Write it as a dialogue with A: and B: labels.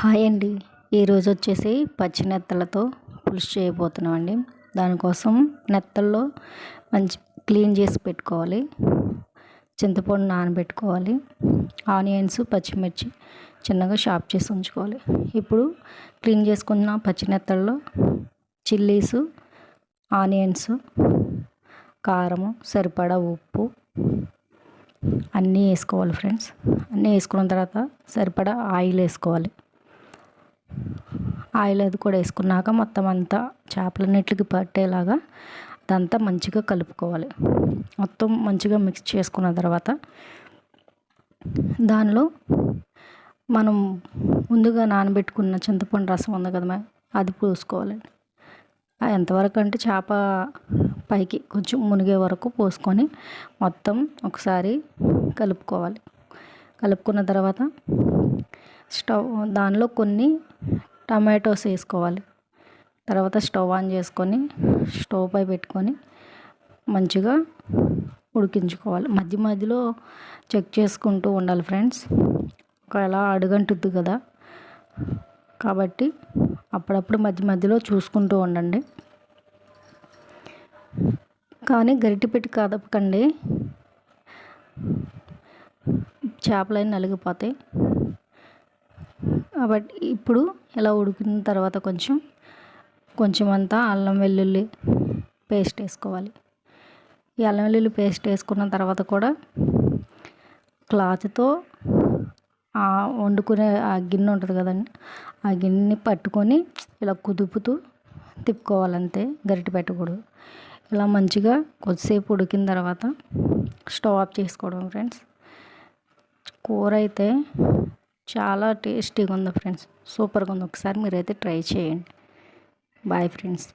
A: Hi అండి. ఈరోజు వచ్చేసి పచ్చి నెత్తలతో పులుసు చేయబోతున్నాం అండి దానికోసం నెత్తల్లో మంచి క్లీన్ చేసి పెట్టుకోవాలి. చింతపండు నానబెట్టుకోవాలి. ఆనియన్స్ పచ్చిమిర్చి చిన్నగా షాప్ చేసి ఉంచుకోవాలి. ఇప్పుడు క్లీన్ చేసుకున్న పచ్చి నెత్తల్లో చిల్లీసు ఆనియన్స్ కారము సరిపడా ఉప్పు అన్నీ వేసుకోవాలి ఫ్రెండ్స్. అన్నీ వేసుకున్న తర్వాత సరిపడా ఆయిల్ వేసుకోవాలి. ఆయిల్ అది కూడా వేసుకున్నాక మొత్తం అంతా చేపలన్నిటికి పట్టేలాగా అదంతా మంచిగా కలుపుకోవాలి. మొత్తం మంచిగా మిక్స్ చేసుకున్న తర్వాత దానిలో మనం ముందుగా నానబెట్టుకున్న చింతపండు రసం ఉంది కదా అది పోసుకోవాలండి ఎంతవరకు అంటే చేప పైకి కొంచెం మునిగే వరకు పోసుకొని మొత్తం ఒకసారి కలుపుకోవాలి. కలుపుకున్న తర్వాత స్టవ్ దానిలో కొన్ని టమాటోస్ వేసుకోవాలి. తర్వాత స్టవ్ ఆన్ చేసుకొని స్టవ్ పై పెట్టుకొని మంచిగా ఉడికించుకోవాలి. మధ్య మధ్యలో చెక్ చేసుకుంటూ ఉండాలి ఫ్రెండ్స్. ఒకవేళ అడుగంటుద్ది కదా. కాబట్టి అప్పుడప్పుడు మధ్య మధ్యలో చూసుకుంటూ ఉండండి. కానీ గరిటె పెట్టి కదపకండి. చేపలన్నీ నలిగిపోతాయి. కాబట్టి ఇప్పుడు ఇలా ఉడికిన తర్వాత కొంచెం కొంచెం అంతా అల్లం వెల్లుల్లి పేస్ట్ వేసుకోవాలి. ఈ అల్లం వెల్లుల్లి పేస్ట్ వేసుకున్న తర్వాత కూడా క్లాత్తో వండుకునే ఆ గిన్నె ఉంటుంది కదండి ఆ గిన్నెని పట్టుకొని ఇలా కుదుపుతూ తిప్పుకోవాలంతే గరిటె పెట్టకూడదు. ఇలా మంచిగా కొద్దిసేపు ఉడికిన తర్వాత స్టవ్ ఆఫ్ చేసుకోవడం ఫ్రెండ్స్. కూర అయితే చాలా టేస్టీగా ఉంది ఫ్రెండ్స్. సూపర్గా ఉంది ఒకసారి మీరైతే ట్రై చేయండి. Bye friends.